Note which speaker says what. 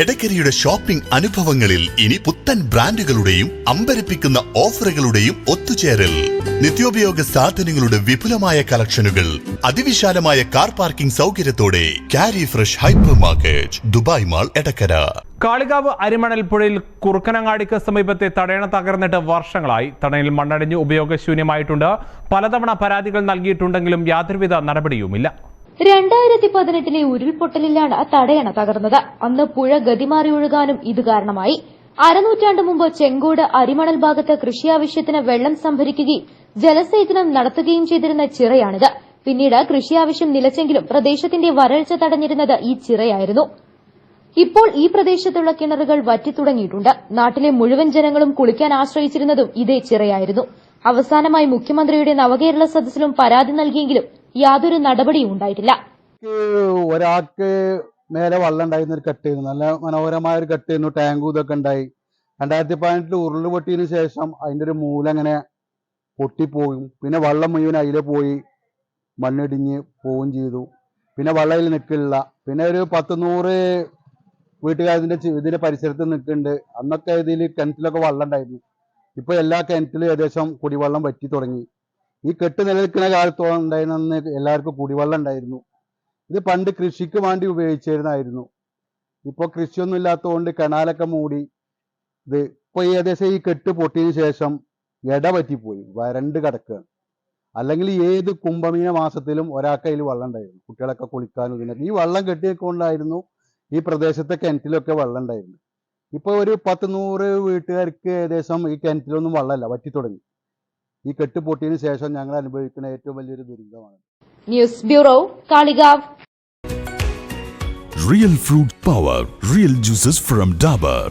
Speaker 1: എടക്കരയുടെ shopping അനുഭവങ്ങളിൽ ഇനി പുത്തൻ ബ്രാൻഡുകളുടെയും അമ്പരപ്പിക്കുന്ന ഓഫറുകളുടെയും ഒത്തുചേരൽ. നിത്യോപയോഗ സാധനങ്ങളുടെ വിപുലമായ കളക്ഷനുകൾ അതിവിശാലമായ car parking സൗകര്യത്തോടെ carry fresh hyper market Dubai mall Edakkara.
Speaker 2: Kalikavu Arimanal പുഴയിൽ കുറുക്കനങ്ങാടിക്ക് സമീപത്തെ തടയണ തകർന്നിട്ട് വർഷങ്ങളായി തടയിൽ മണ്ണടിഞ്ഞ് ഉപയോഗശൂന്യമായിട്ടുണ്ട്. പലതവണ പരാതികൾ നൽകിയിട്ടുണ്ടെങ്കിലും യാതൊരുവിധ നടപടിയുമില്ല.
Speaker 3: രണ്ടായിരത്തി പതിനെട്ടിലെ ഉരുൾപൊട്ടലിലാണ് തടയണ തകർന്നത്. അന്ന് പുഴ ഗതിമാറി ഒഴുകാനും ഇത് കാരണമായി. അരനൂറ്റാണ്ട് മുമ്പ് ചെങ്കോട് അരിമണൽ ഭാഗത്ത് കൃഷിയാവശ്യത്തിന് വെള്ളം സംഭരിക്കുകയും ജലസേചനം നടത്തുകയും ചെയ്തിരുന്ന ചിറയാണിത്. പിന്നീട് കൃഷിയാവശ്യം നിലച്ചെങ്കിലും പ്രദേശത്തിന്റെ വരൾച്ച തടഞ്ഞിരുന്നത് ഈ ചിറയായിരുന്നു. ഇപ്പോൾ ഈ പ്രദേശത്തുള്ള കിണറുകൾ വറ്റിത്തുടങ്ങിയിട്ടുണ്ട്. നാട്ടിലെ മുഴുവൻ ജനങ്ങളും കുളിക്കാൻ ആശ്രയിച്ചിരുന്നതും ഇതേ ചിറയായിരുന്നു. അവസാനമായി മുഖ്യമന്ത്രിയുടെ നവകേരള സദസ്സിലും പരാതി നൽകിയെങ്കിലും യാതൊരു നടപടിയും ഉണ്ടായിട്ടില്ല.
Speaker 4: ഒരാൾക്ക് മേലെ വള്ളം ഉണ്ടായിരുന്ന ഒരു കെട്ടായിരുന്നു നല്ല മനോഹരമായ ഒരു കെട്ടായിരുന്നു ടാങ്കും ഇതൊക്കെ ഉണ്ടായി. രണ്ടായിരത്തി പതിനെട്ടിൽ ഉരുൾ പൊട്ടിയതിനു ശേഷം അതിന്റെ ഒരു മൂല അങ്ങനെ പൊട്ടിപ്പോയും. പിന്നെ വള്ളം മുഴുവൻ അതിലെ പോയി. മണ്ണിടിഞ്ഞ് പോവുകയും ചെയ്തു. പിന്നെ വള്ളയിൽ നിൽക്കില്ല. പിന്നെ ഒരു പത്ത് നൂറ് വീട്ടുകാരതിന്റെ ഇതിന്റെ പരിസരത്ത് നിൽക്കുന്നുണ്ട്. അന്നൊക്കെ ഇതിൽ കിണറ്റിലൊക്കെ വള്ളം ഉണ്ടായിരുന്നു. ഇപ്പൊ എല്ലാ കിണറ്റിലും ഏകദേശം കുടിവെള്ളം വറ്റി തുടങ്ങി. ഈ കെട്ട് നിലനിൽക്കുന്ന കാലത്തോളം ഉണ്ടായിരുന്ന എല്ലാവർക്കും കുടിവെള്ളം ഉണ്ടായിരുന്നു. ഇത് പണ്ട് കൃഷിക്ക് വേണ്ടി ഉപയോഗിച്ചിരുന്നായിരുന്നു. ഇപ്പോൾ കൃഷിയൊന്നും ഇല്ലാത്തതുകൊണ്ട് കനാലൊക്കെ മൂടി ഇത് ഇപ്പോൾ ഏകദേശം ഈ കെട്ട് പൊട്ടിയതിന് ശേഷം ഇട പറ്റിപ്പോയി വരണ്ട് കിടക്കുകയാണ്. അല്ലെങ്കിൽ ഏത് കുംഭമീന മാസത്തിലും ഒരാൾക്ക് അതിൽ വെള്ളം ഉണ്ടായിരുന്നു. കുട്ടികളൊക്കെ കുളിക്കാനും ഇതിനൊക്കെ. ഈ വെള്ളം കെട്ടി നിൽക്കൊണ്ടായിരുന്നു ഈ പ്രദേശത്തെ കിണറ്റിലൊക്കെ വെള്ളം ഉണ്ടായിരുന്നു ഇപ്പോൾ ഒരു പത്ത് നൂറ് വീട്ടുകാർക്ക് ഏകദേശം ഈ കിണറ്റിലൊന്നും വെള്ളമില്ല വറ്റി തുടങ്ങി ഈ കെട്ടുപൊട്ടിയതിനു ശേഷം ഞങ്ങൾ അനുഭവിക്കുന്ന ഏറ്റവും വലിയൊരു ദുരിതമാണ്.
Speaker 3: News bureau Kalikavu
Speaker 1: real fruit power real juices from Dabur